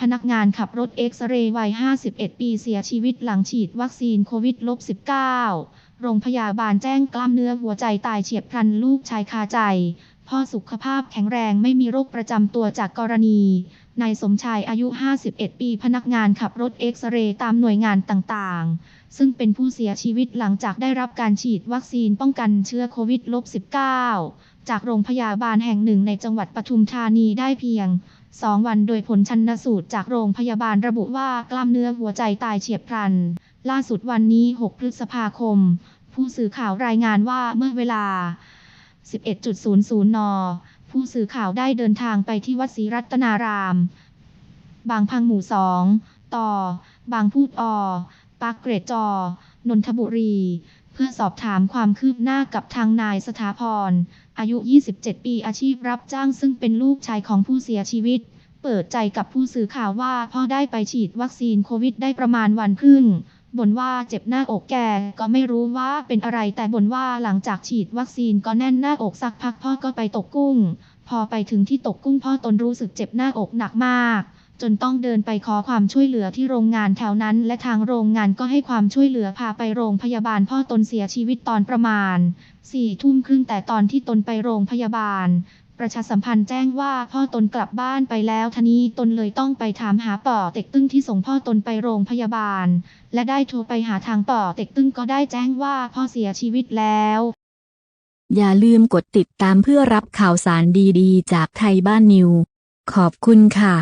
พนักงานขับรถเอ็กซเรย์วัย 51 ปีเสียชีวิตหลังฉีดวัคซีนโควิด -19 โรงพยาบาลแจ้งกล้ามเนื้อหัวใจตายเฉียบพลันลูกชายคาใจ พ่อสุขภาพแข็งแรงไม่มีโรคประจำตัวจากกรณี นายสมชายอายุ 51 ปีพนักงานขับรถเอ็กซเรย์ตามหน่วยงานต่างๆ ซึ่งเป็นผู้เสียชีวิตหลังจากได้รับการฉีดวัคซีนป้องกันเชื้อโควิด -19 จากโรงพยาบาลแห่งหนึ่งในจังหวัดปทุมธานีได้เพียง2 วันโดยผลชันสูตรจากโรงพยาบาลระบุว่ากล้ามเนื้อหัวใจตายเฉียบพลัน ล่าสุดวันนี้ 6 พฤษภาคม ผู้สื่อข่าวรายงานว่าเมื่อเวลา 11.00 น ผู้สื่อข่าวได้เดินทางไปที่วัดศรีรัตนาราม บางพังหมู่สองต่อ บางพูดอ ปากเกรดจอ นนทบุรี เพื่อสอบถามความคืบหน้ากับทางนายสถาพร อายุ 27 ปีอาชีพรับจ้างซึ่งเป็นลูกชายของผู้เสียชีวิตเปิดใจกับผู้สื่อข่าวว่าพ่อได้ไปฉีดวัคซีนโควิดได้ประมาณวันครึ่ง บ่นว่าเจ็บหน้าอกแกก็ไม่รู้ว่าเป็นอะไรแต่บ่นว่าหลังจากฉีดวัคซีนก็แน่นหน้าอกสักพักพ่อก็ไปตกกุ้ง พอไปถึงที่ตกกุ้งพ่อตนรู้สึกเจ็บหน้าอกหนักมาก จนต้องเดินไปขอความช่วยเหลือที่โรงงานแถวนั้น และทางโรงงานก็ให้ความช่วยเหลือพาไปโรงพยาบาลพ่อตนเสียชีวิตตอนประมาณสี่ทุ่มครึ่งแต่ตอนที่ตนไปโรงพยาบาล ประชาสัมพันธ์แจ้งว่าพ่อตนกลับบ้านไปแล้วทนี้ตนเลยต้องไปถามหาป่อเต็กตึ้งที่ส่งพ่อตนไปโรงพยาบาล และได้โทรไปหาทางป่อเต็กตึ้งก็ได้แจ้งว่าพ่อเสียชีวิตแล้ว อย่าลืมกดติดตามเพื่อรับข่าวสารดีๆ จากไทยบ้านนิว ขอบคุณค่ะ